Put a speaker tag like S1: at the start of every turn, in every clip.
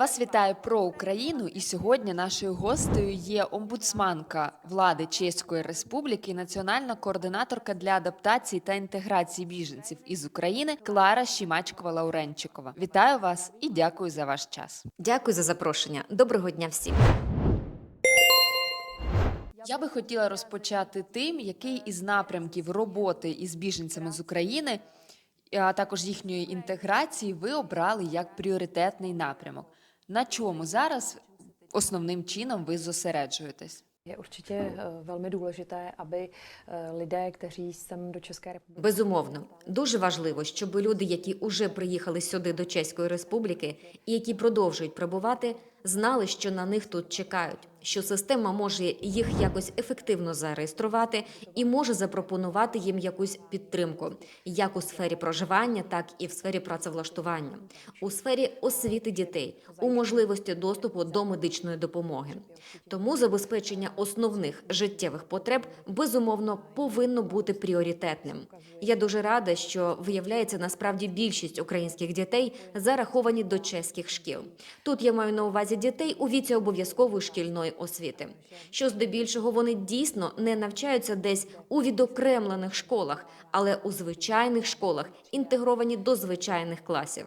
S1: Вас вітає про Україну, і сьогодні нашою гостею є омбудсманка влади Чеської Республіки, національна координаторка для адаптації та інтеграції біженців із України Клара Щімачкова Лауренчикова. Вітаю вас і дякую за ваш час.
S2: Дякую за запрошення. Доброго дня всім.
S1: Я би хотіла розпочати тим, який із напрямків роботи із біженцями з України, а також їхньої інтеграції, ви обрали як пріоритетний напрямок. На чому зараз основним чином ви зосереджуєтесь?
S3: Je určitě eh, velmi důležité, aby eh, lidé, kteří sem do České republiky
S2: Безумовно, дуже важливо, щоб люди, які уже приїхали сюди до Чеської Республіки і які продовжують прибувати, знали, що на них тут чекають, що система може їх якось ефективно зареєструвати і може запропонувати їм якусь підтримку, як у сфері проживання, так і в сфері працевлаштування, у сфері освіти дітей, у можливості доступу до медичної допомоги. Тому забезпечення основних життєвих потреб безумовно повинно бути пріоритетним. Я дуже рада, що виявляється насправді більшість українських дітей зараховані до чеських шкіл. Тут я маю на увазі дітей у віці обов'язкової шкільної освіти, що здебільшого вони дійсно не навчаються десь у відокремлених школах, але у звичайних школах інтегровані до звичайних класів.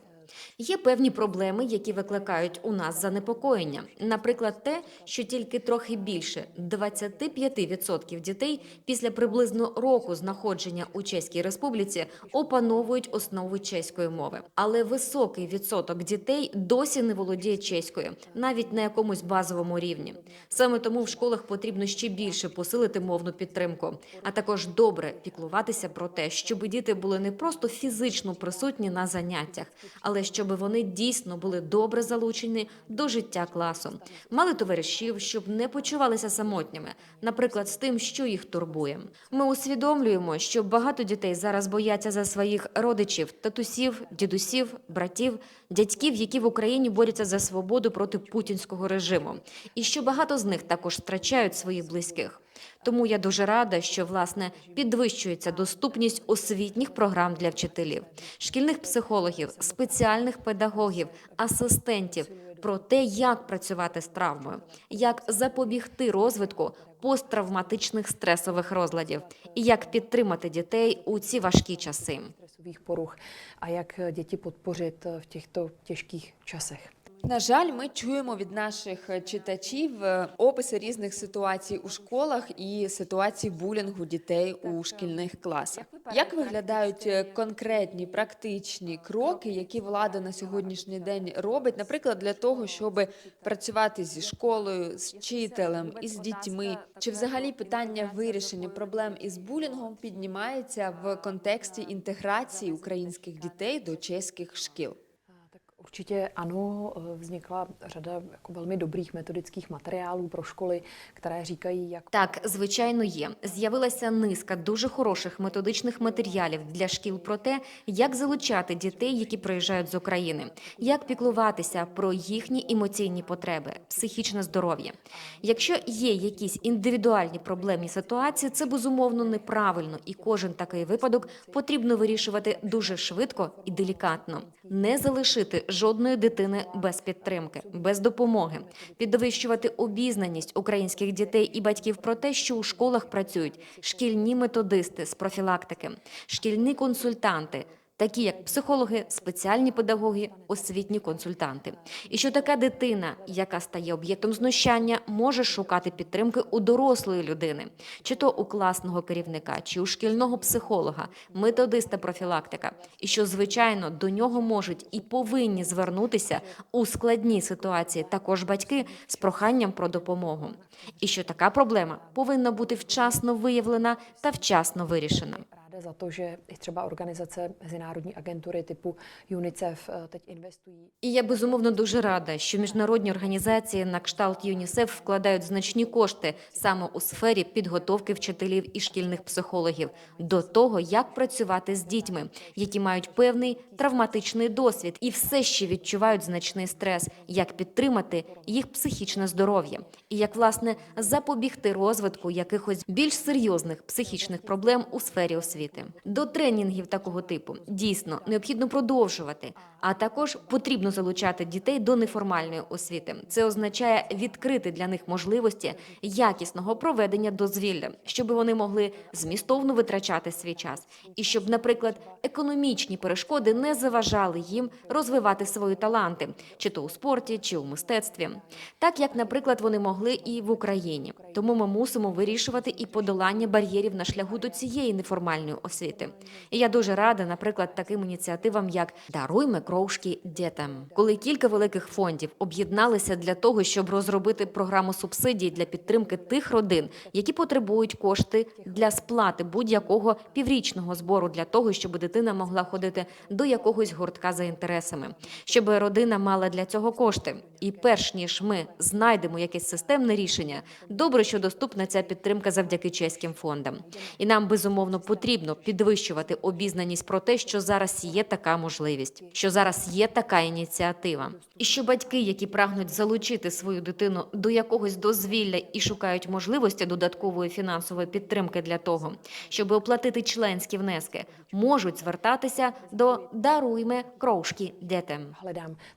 S2: Є певні проблеми, які викликають у нас занепокоєння. Наприклад, те, що тільки трохи більше 25% дітей після приблизно року знаходження у Чеській Республіці опановують основи чеської мови. Але високий відсоток дітей досі не володіє чеською, навіть на якомусь базовому рівні. Саме тому в школах потрібно ще більше посилити мовну підтримку, а також добре піклуватися про те, щоб діти були не просто фізично присутні на заняттях, але щоб вони дійсно були добре залучені до життя класу, мали товаришів, щоб не почувалися самотніми, наприклад, з тим, що їх турбує. Ми усвідомлюємо, що багато дітей зараз бояться за своїх родичів, татусів, дідусів, братів, дядьків, які в Україні борються за свободу проти путінського режиму, і що багато з них також втрачають своїх близьких. Тому я дуже рада, що власне підвищується доступність освітніх програм для вчителів, шкільних психологів, спеціальних педагогів, асистентів про те, як працювати з травмою, як запобігти розвитку посттравматичних стресових розладів і як підтримати дітей у ці важкі часи.
S3: stresových poruch a jak eh, děti podpořit eh, v těchto těžkých časech.
S1: На жаль, ми чуємо від наших читачів е, описи різних ситуацій у школах і ситуацій булінгу дітей у шкільних класах. Як виглядають е, конкретні практичні кроки, які влада на сьогоднішній день робить, наприклад, для того, щоб працювати зі школою, з вчителем і з дітьми? Чи взагалі питання вирішення проблем із булінгом піднімається в контексті інтеграції українських дітей до чеських шкіл?
S3: Určitě ano, eh, vznikla řada jako velmi dobrých metodických materiálů pro školy, které říkají, jak
S2: Так, звичайно, є. З'явилася низка дуже хороших методичних матеріалів для шкіл про те, як залучати дітей, які приїжджають з України, як піклуватися про їхні емоційні потреби, психічне здоров'я. Якщо є якісь індивідуальні проблемні ситуації, це безумовно неправильно, і кожен такий випадок потрібно вирішувати дуже швидко і делікатно, не залишити жодної дитини без підтримки, без допомоги, підвищувати обізнаність українських дітей і батьків про те, що у школах працюють шкільні методисти з профілактики, шкільні консультанти. Такі як психологи, спеціальні педагоги, освітні консультанти, і що така дитина, яка стає об'єктом знущання, може шукати підтримки у дорослої людини, чи то у класного керівника, чи у шкільного психолога, методиста профілактика, і що звичайно до нього можуть і повинні звернутися у складній ситуації також батьки з проханням про допомогу, і що така проблема повинна бути вчасно виявлена та вчасно вирішена.
S3: Ráda za to, že i třeba organizace mezinárodní agentury typu UNICEF eh, teď investují
S2: І я безумовно дуже рада, що міжнародні організації на кшталт ЮНІСЕФ вкладають значні кошти саме у сфері підготовки вчителів і шкільних психологів до того, як працювати з дітьми, які мають певний травматичний досвід і все ще відчувають значний стрес, як підтримати їх психічне здоров'я, і як власне запобігти розвитку якихось більш серйозних психічних проблем у сфері освіти. До тренінгів такого типу дійсно необхідно продовжувати, А також потрібно залучати дітей до неформальної освіти. Це означає відкрити для них можливості якісного проведення дозвілля, щоб вони могли змістовно витрачати свій час, і щоб, наприклад, економічні перешкоди не заважали їм розвивати свої таланти, чи то у спорті, чи у мистецтві, так як, наприклад, вони могли і в Україні. Тому ми мусимо вирішувати і подолання бар'єрів на шляху до цієї неформальної освіти. І я дуже рада, наприклад, таким ініціативам, як Даруйме крошки дітям, коли кілька великих фондів об'єдналися для того, щоб розробити програму субсидій для підтримки тих родин, які потребують кошти для сплати будь-якого піврічного збору для того, щоб дитина могла ходити до якогось гуртка за інтересами, щоб родина мала для цього кошти. І перш ніж ми знайдемо якесь системне рішення, добре, що доступна ця підтримка завдяки чеським фондам. І нам безумовно потрібно підвищувати обізнаність про те, що зараз є така можливість, що зараз є така ініціатива, і що батьки, які прагнуть залучити свою дитину до якогось дозвілля і шукають можливості додаткової фінансової підтримки для того, щоб оплатити членські внески, можуть звертатися до даруйме крошки дітям.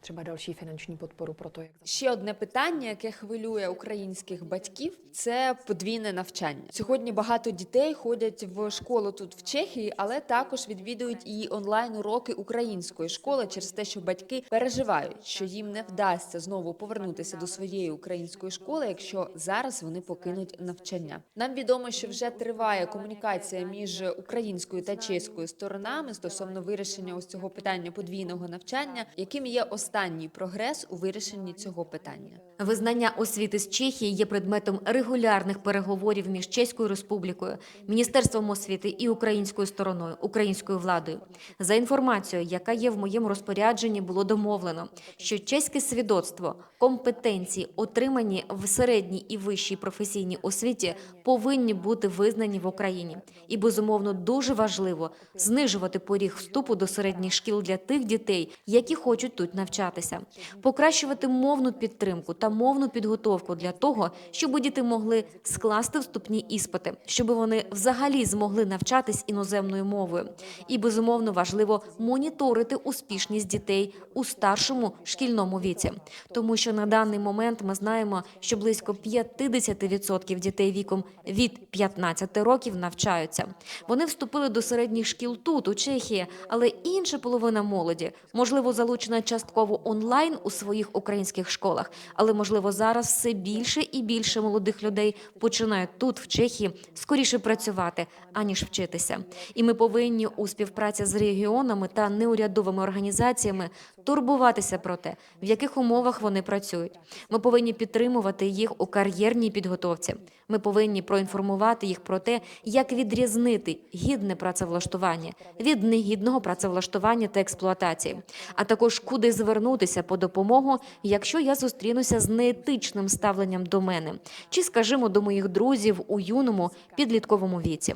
S3: Třeba další finanční podporu pro to, jak
S1: Ще одне питання, яке хвилює українських батьків, це подвійне навчання. Сьогодні багато дітей ходять в школу тут в Чехії, але також відвідують і онлайн уроки української школи через те, що батьки переживають, що їм не вдасться знову повернутися до своєї української школи, якщо зараз вони покинуть навчання. Нам відомо, що вже триває комунікація між українською та чеською сторонами стосовно вирішення ось цього питання подвійного навчання, яким є останній прогрес у вирішенні цього питання.
S2: Визнання освіти з Чехії є предметом регулярних переговорів між Чеською Республікою, Міністерством освіти і українською стороною, українською владою. За інформацією, яка є в моєму розпорядженні, було домовлено, що чеське свідоцтво компетенції, отримані в середній і вищій професійній освіті, повинні бути визнані в Україні. І безумовно дуже важливо знижувати поріг вступу до середніх шкіл для тих дітей, які хочуть тут навчатися, покращувати мовну підтримку та мовну підготовку для того, щоб діти могли скласти вступні іспити, щоб вони взагалі змогли навчатись іноземною мовою. І безумовно важливо моніторити успішність дітей у старшому шкільному віці, тому що на даний момент ми знаємо, що близько 50% дітей віком від 15 років навчаються. Вони вступили до середніх шкіл тут, у Чехії, але інша половина молоді можливо залучена частково онлайн у своїх українських школах, але можливо зараз все більше і більше молодих людей починають тут, в Чехії, скоріше працювати аніж вчитися. І ми повинні у співпраці з регіонами та неурядовими організаціями турбуватися про те, в яких умовах вони працюють. Ми повинні підтримувати їх у кар'єрній підготовці. Ми повинні проінформувати їх про те, як відрізнити гідне працевлаштування від негідного працевлаштування та експлуатації, а також куди звернутися по допомогу, якщо я зустрінуся з неетичним ставленням до мене, чи, скажімо, до моїх друзів у юному підлітковому віці.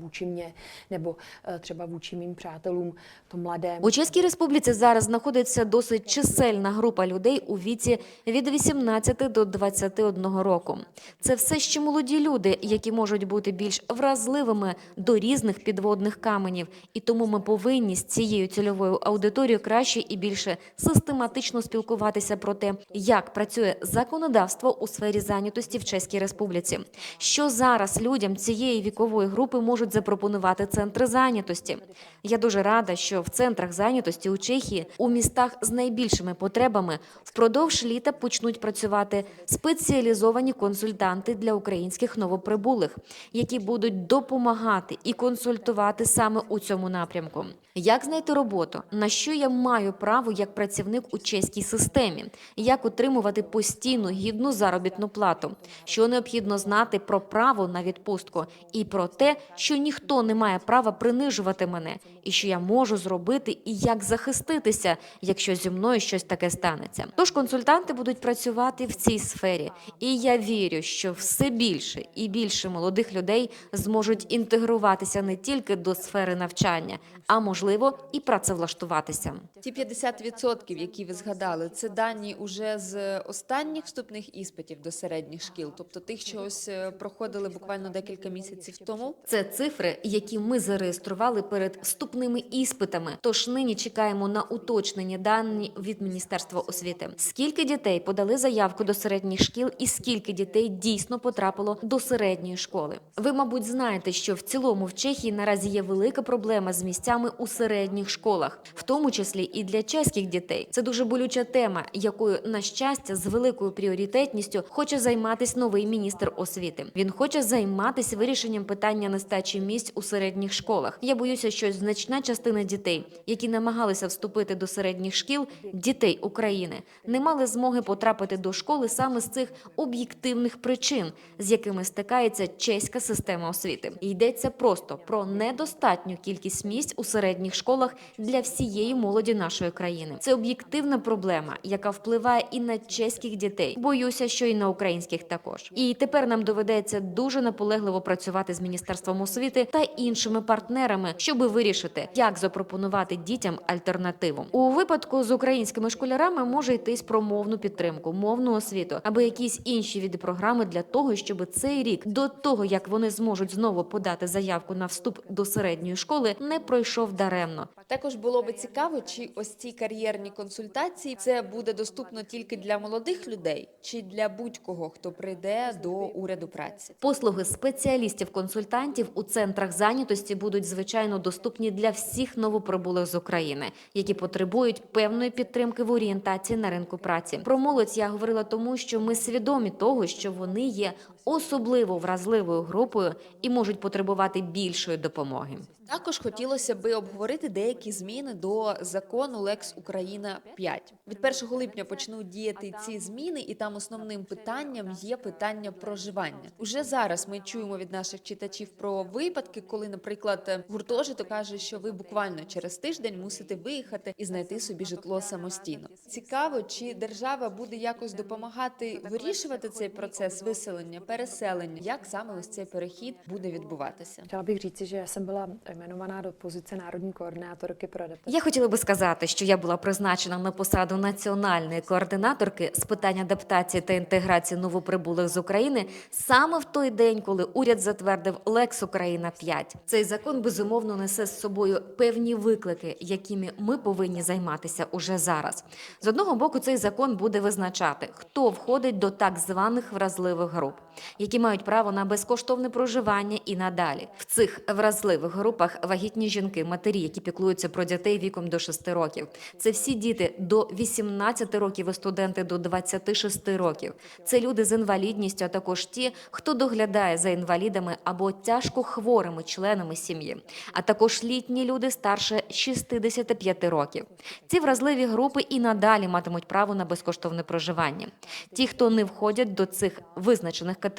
S3: vůči mně nebo eh, třeba vůči mým přátelům, to mladé.
S2: У Чеській Республіці зараз знаходиться досить чисельна група людей у віці від 18 до 21 року. Це все ще молоді люди, які можуть бути більш вразливими до різних підводних каменів, і тому ми повинні з цією цільовою аудиторією краще і більше систематично спілкуватися про те, як працює законодавство у сфері зайнятості в Чеській Республіці. Що зараз людям цієї вікової групи можуть запропонувати центри зайнятості? Я дуже рада, що в центрах зайнятості у Чехії у містах з найбільшими потребами впродовж літа почнуть працювати спеціалізовані консультанти для українських новоприбулих, які будуть допомагати і консультувати саме у цьому напрямку. Як знайти роботу? На що я маю право як працівник у чеській системі? Як отримувати постійну гідну заробітну плату? Що необхідно знати про право на відпустку і про те, що ніхто не має права принижувати мене, і що я можу зробити, і як захиститися, якщо зі мною щось таке станеться. Тож консультанти будуть працювати в цій сфері, і я вірю, що все більше і більше молодих людей зможуть інтегруватися не тільки до сфери навчання, а можливо і працевлаштуватися.
S1: Ті 50%, які ви згадали, це дані уже з останніх вступних іспитів до середніх шкіл, тобто тих, що ось е, проходили буквально декілька місяців тому.
S2: Це цифри, які ми зареєстрували перед вступними іспитами. Тож нині чекаємо на уточнені дані від Міністерства освіти. Скільки дітей подали заявку до середніх шкіл, і скільки дітей дійсно потрапило до середньої школи? Ви, мабуть, знаєте, що в цілому в Чехії наразі є велика проблема з місцями у середніх школах, в тому числі і для чеських дітей. Це дуже болюча тема, якою на щастя з великою пріоритетністю хоче займатися новий міністр освіти. Він хоче займатися вирішенням питання нестачі місць у середніх школах. Я боюся, що значна частина дітей, які намагалися вступити до середніх шкіл, дітей України, не мали змоги потрапити до школи саме з цих об'єктивних причин, з якими стикається чеська система освіти. Йдеться просто про недостатню кількість місць у середніх школах для всієї молоді нашої країни. Це об'єктивна проблема, яка впливає і на чеських дітей. Боюся, що і на українських також. І тепер нам доведеться дуже наполегливо працювати з міністерством освіти та іншими партнерами, щоб вирішити, як запропонувати дітям альтернативу. У випадку з українськими школярами може йтись про мовну підтримку, мовну освіту або якісь інші види програми для того, щоб цей рік до того як вони зможуть знову подати заявку на вступ до середньої школи, не пройшов даремно.
S1: Також було би цікаво, чи ось ці кар'єрні консультації це буде доступно тільки для молодих людей, чи для будь-кого, хто прийде до уряду праці.
S2: Послуги спеціалістів-консультантів у центрах зайнятості будуть звичайно доступні для всіх новоприбулих з України, які потребують певної підтримки в орієнтації на ринку праці. Про молодь я говорила тому, що ми свідомі того, що вони є особливо вразливою групою і можуть потребувати більшої допомоги.
S1: Також хотілося би обговорити деякі зміни до закону Лекс Україна 5. Від 1 липня почнуть діяти ці зміни, і там основним питанням є питання проживання. Уже зараз ми чуємо від наших читачів про випадки, коли, наприклад, гуртожиток каже, що ви буквально через тиждень мусите виїхати і знайти собі житло самостійно. Цікаво, чи держава буде якось допомагати вирішувати цей процес виселення, переселення, як саме ось цей перехід буде відбуватися.
S3: Chtěla bych říci, že jsem byla jmenovaná do pozice národní koordinátorky pro adaptaci.
S2: Я хотіла би сказати, що я була призначена на посаду національної координаторки з питань адаптації та інтеграції новоприбулих з України саме в той день, коли уряд затвердив Лекс Україна 5 Цей закон безумовно несе з собою певні виклики, якими ми повинні займатися уже зараз. З одного боку, цей закон буде визначати, хто входить до так званих вразливих груп, які мають право на безкоштовне проживання і надалі. В цих вразливих групах вагітні жінки, матері, які піклуються про дітей віком до 6 років. Це всі діти до 18 років і студенти до 26 років. Це люди з інвалідністю, а також ті, хто доглядає за інвалідами або тяжко хворими членами сім'ї, а також літні люди старше 65 років. Ці вразливі групи і надалі матимуть право на безкоштовне проживання. Ті, хто не входять до цих визначених категорій,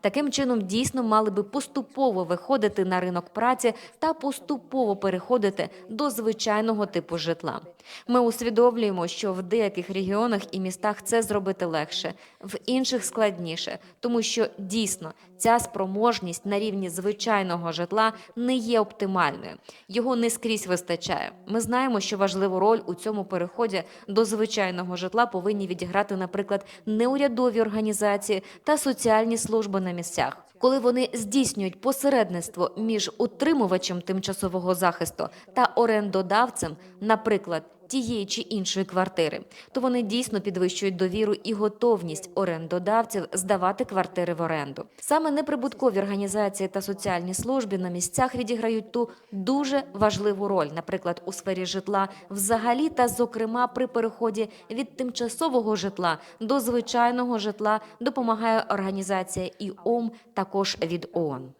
S2: таким чином дійсно мали би поступово виходити на ринок праці та поступово переходити до звичайного типу житла. Ми усвідомлюємо, що в деяких регіонах і містах це зробити легше, в інших складніше, тому що дійсно ця спроможність на рівні звичайного житла не є оптимальною. Його не скрізь вистачає. Ми знаємо, що важливу роль у цьому переході до звичайного житла повинні відіграти, наприклад, неурядові організації та соціальні служби на місцях. Коли вони здійснюють посередництво між утримувачем тимчасового захисту та орендодавцем, наприклад, тієї чи іншої квартири, то вони дійсно підвищують довіру і готовність орендодавців здавати квартири в оренду. Саме неприбуткові організації та соціальні служби на місцях відіграють ту дуже важливу роль, наприклад, у сфері житла взагалі, та зокрема при переході від тимчасового житла до звичайного житла допомагає організація ІОМ, також від ООН.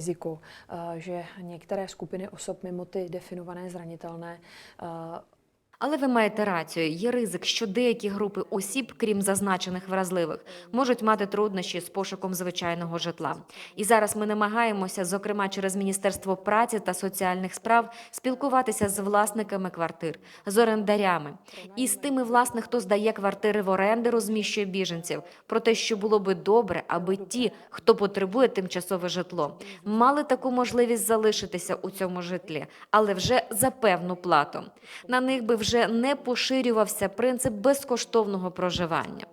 S3: Riziko, eh, že některé skupiny osob mimo ty definované zranitelné eh,
S2: Але ви маєте рацію. Є ризик, що деякі групи осіб, крім зазначених вразливих, можуть мати труднощі з пошуком звичайного житла. І зараз ми намагаємося, зокрема через Міністерство праці та соціальних справ, спілкуватися з власниками квартир, з орендарями і з тими, власне, хто здає квартири в оренди, розміщує біженців. Про те, що було би добре, аби ті, хто потребує тимчасове житло, мали таку можливість залишитися у цьому житлі, але вже за певну плату. На них би вже вже не поширювався принцип безкоштовного проживання.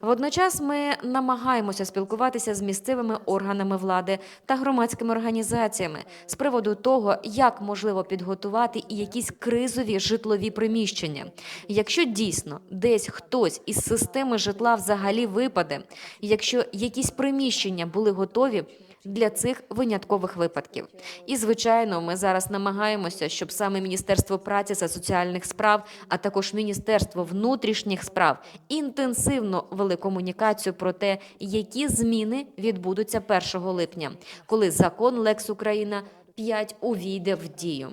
S2: Водночас ми намагаємося спілкуватися з місцевими органами влади та громадськими організаціями з приводу того, як можливо підготувати і якісь кризові житлові приміщення. Якщо дійсно десь хтось із системи житла взагалі випаде, якщо якісь приміщення були готові. Для цих виняткових випадків, і звичайно, ми зараз намагаємося, щоб саме Міністерство праці та соціальних справ, а також Міністерство внутрішніх справ інтенсивно вели комунікацію про те, які зміни відбудуться 1 липня, коли закон Лекс Україна 5 увійде в дію.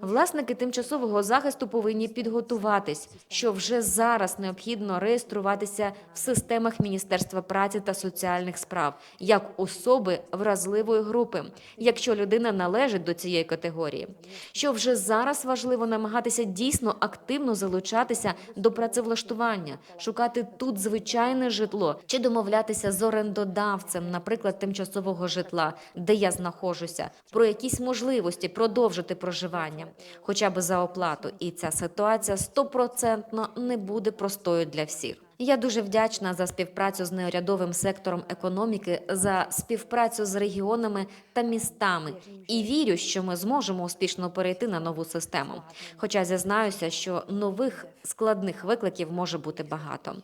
S2: Власники тимчасового захисту повинні підготуватись, що вже зараз необхідно реєструватися в системах Міністерства праці та соціальних справ як особи вразливої групи, якщо людина належить до цієї категорії. Що вже зараз важливо намагатися дійсно активно залучатися до працевлаштування, шукати тут звичайне житло чи домовлятися з орендодавцем, наприклад, тимчасового житла, де я знаходжуся, про якісь можливості продовжити проживання, хоча б за оплату. І ця ситуація стопроцентно не буде простою для всіх. Я дуже вдячна за співпрацю з неурядовим сектором економіки, за співпрацю з регіонами та містами і вірю, що ми зможемо успішно перейти на нову систему. Хоча зізнаюся, що нових складних викликів може бути багато.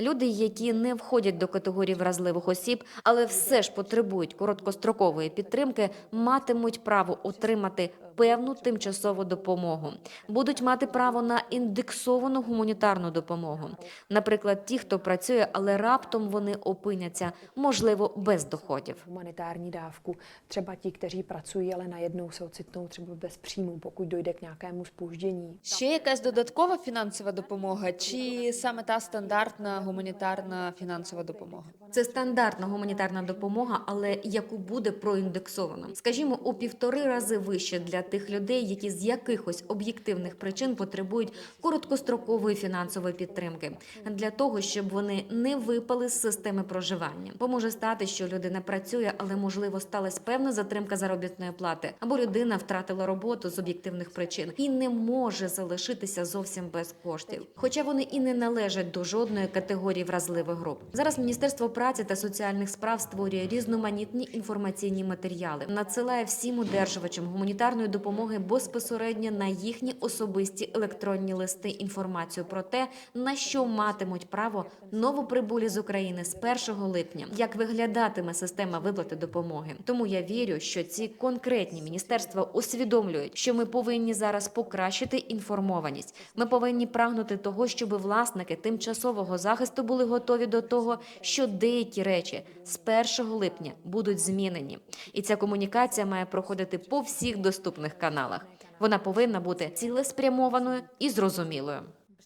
S2: Люди, які не входять до категорії вразливих осіб, але все ж потребують короткострокової підтримки, матимуть право отримати певну тимчасову допомогу, будуть мати право на індексовану гуманітарну допомогу. Наприклад, ті, хто працює, але раптом вони опиняться, можливо, без доходів.
S3: Humanitární dávku. Třeba ti, kteří pracují, ale najednou se ocitnou třeba bez příjmu, pokud dojde k nějakému spoždění.
S1: Ще якась додаткова фінансова допомога, чи саме та стандартна гуманітарна фінансова допомога?
S2: Це стандартна гуманітарна допомога, але яку буде проіндексовано. Скажімо, у півтори рази вище для тих людей, які з якихось об'єктивних причин потребують короткострокової фінансової підтримки для того, щоб вони не випали з системи проживання. Бо може стати, що людина працює, але можливо сталася певна затримка заробітної плати, або людина втратила роботу з об'єктивних причин і не може залишитися зовсім без коштів, хоча вони і не належать до жодної категорії вразливих груп. Зараз Міністерство праці та соціальних справ створює різноманітні інформаційні матеріали, надсилає всім одержувачам гуманітарної допомоги безпосередньо на їхні особисті електронні листи інформацію про те, на що матимуть право новоприбулі з України з 1 липня, як виглядатиме система виплати допомоги. Тому я вірю, що ці конкретні міністерства усвідомлюють, що ми повинні зараз покращити інформованість. Ми повинні прагнути того, щоб власники тимчасового захисту були готові до того, що деякі речі з 1 липня будуть змінені, і ця комунікація має проходити по всіх доступних каналах. Вона повинна бути цілеспрямованою і зрозумілою.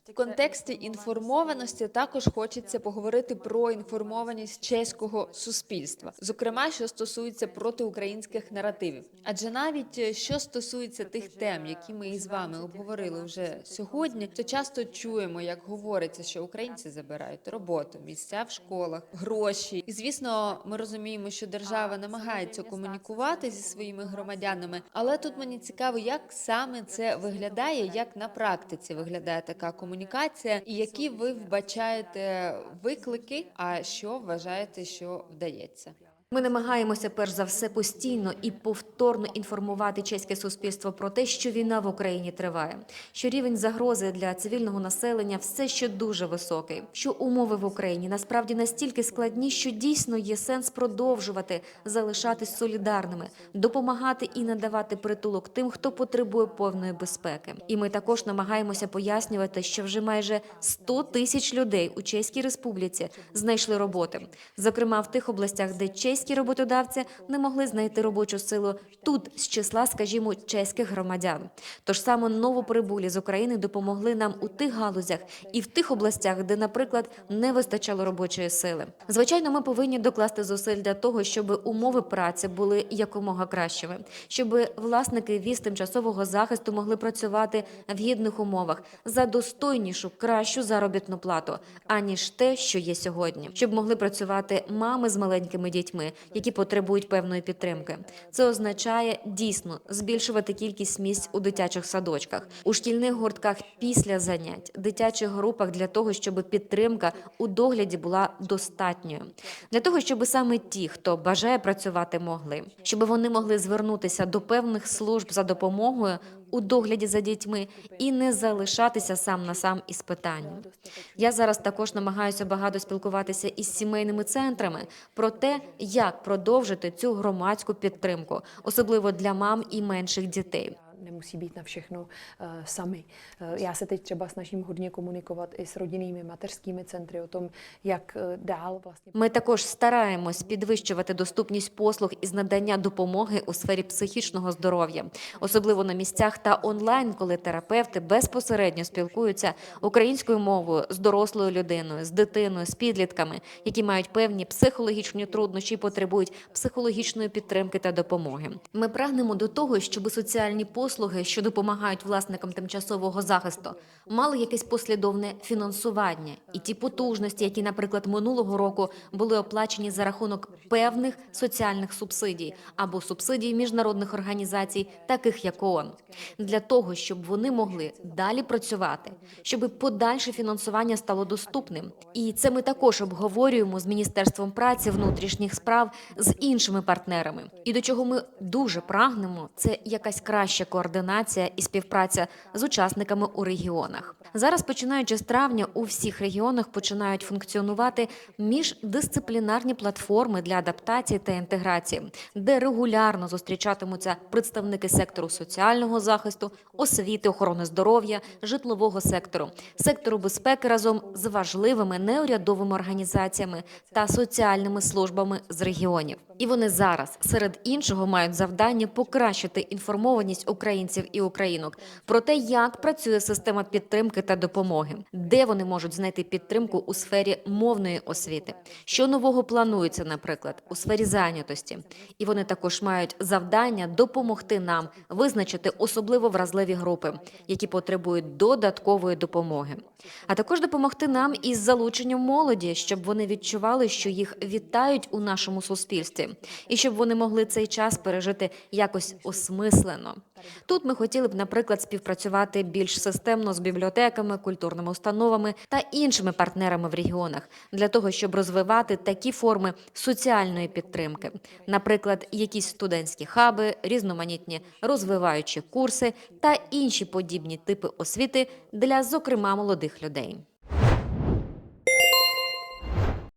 S1: В контексті інформованості також хочеться поговорити про інформованість чеського суспільства, зокрема, що стосується протиукраїнських наративів. Адже навіть е, що стосується тих тем, які ми із вами обговорили вже сьогодні, то часто чуємо, як говориться, що українці забирають роботу, місця в школах, гроші. І звісно, ми розуміємо, що держава намагається комунікувати зі своїми громадянами, але тут мені цікаво, як саме це виглядає, як на практиці виглядає така комунікація, і які ви вбачаєте виклики, а що вважаєте, що вдається.
S2: Ми намагаємося перш за все постійно і повторно інформувати чеське суспільство про те, що війна в Україні триває, що рівень загрози для цивільного населення все ще дуже високий, що умови в Україні насправді настільки складні, що дійсно є сенс продовжувати залишатись солідарними, допомагати і надавати притулок тим, хто потребує повної безпеки. І ми також намагаємося пояснювати, що вже майже 100 тисяч людей у Чеській Республіці знайшли роботи, зокрема в тих областях, де чеські роботодавці не могли знайти робочу силу тут з числа, скажімо, чеських громадян. Тож саме новоприбулі з України допомогли нам у тих галузях і в тих областях, де, наприклад, не вистачало робочої сили. Звичайно, ми повинні докласти зусиль для того, щоб умови праці були якомога кращими, щоб власники віз тимчасового захисту могли працювати в гідних умовах за достойнішу, кращу заробітну плату, аніж те, що є сьогодні, щоб могли працювати мами з маленькими дітьми, які потребують певної підтримки. Це означає дійсно збільшувати кількість місць у дитячих садочках, у шкільних гуртках після занять, дитячих групах для того, щоб підтримка у догляді була достатньою, для того, щоб саме ті, хто бажає працювати, могли, щоб вони могли звернутися до певних служб за допомогою у догляді за дітьми і не залишатися сам на сам із питанням. Я зараз також намагаюся багато спілкуватися із сімейними центрами про те, як продовжити цю громадську підтримку, особливо для мам і менших дітей.
S3: Nemusí být na všechno uh, sami. Uh, já se teď třeba snažím hodně komunikovat i s rodinnými mateřskými centry o tom, uh, dál vlastně
S2: Ми також стараємось підвищувати доступність послуг із надання допомоги у сфері психічного здоров'я, особливо на місцях та онлайн, коли терапевти безпосередньо спілкуються українською мовою з дорослою людиною, з дитиною, з підлітками, які мають певні психологічні труднощі потребують психологічної підтримки та допомоги. Ми прагнемо до того, щоб соціальні послуги, що допомагають власникам тимчасового захисту, мали якесь послідовне фінансування і ті потужності, які, наприклад, минулого року були оплачені за рахунок певних соціальних субсидій або субсидій міжнародних організацій, таких як ООН, для того, щоб вони могли далі працювати, щоб подальше фінансування стало доступним. І це ми також обговорюємо з міністерством праці, внутрішніх справ з іншими партнерами. І до чого ми дуже прагнемо, це якась краща координація і співпраця з учасниками у регіонах. Зараз, починаючи з травня, у всіх регіонах починають функціонувати міждисциплінарні платформи для адаптації та інтеграції, де регулярно зустрічатимуться представники сектору соціального захисту, освіти, охорони здоров'я, житлового сектору, сектору безпеки разом з важливими неурядовими організаціями та соціальними службами з регіонів. І вони зараз, серед іншого, мають завдання покращити інформованість українців і українок про те, як працює система підтримки та допомоги, де вони можуть знайти підтримку у сфері мовної освіти, що нового планується, наприклад, у сфері зайнятості. І вони також мають завдання допомогти нам визначити особливо вразливі групи, які потребують додаткової допомоги, а також допомогти нам із залученням молоді, щоб вони відчували, що їх вітають у нашому суспільстві, і щоб вони могли цей час пережити якось осмислено. Тут ми хотіли б, наприклад, співпрацювати більш системно з бібліотеками, культурними установами та іншими партнерами в регіонах для того, щоб розвивати такі форми соціальної підтримки, наприклад, якісь студентські хаби, різноманітні розвиваючі курси та інші подібні типи освіти для, зокрема, молодих людей.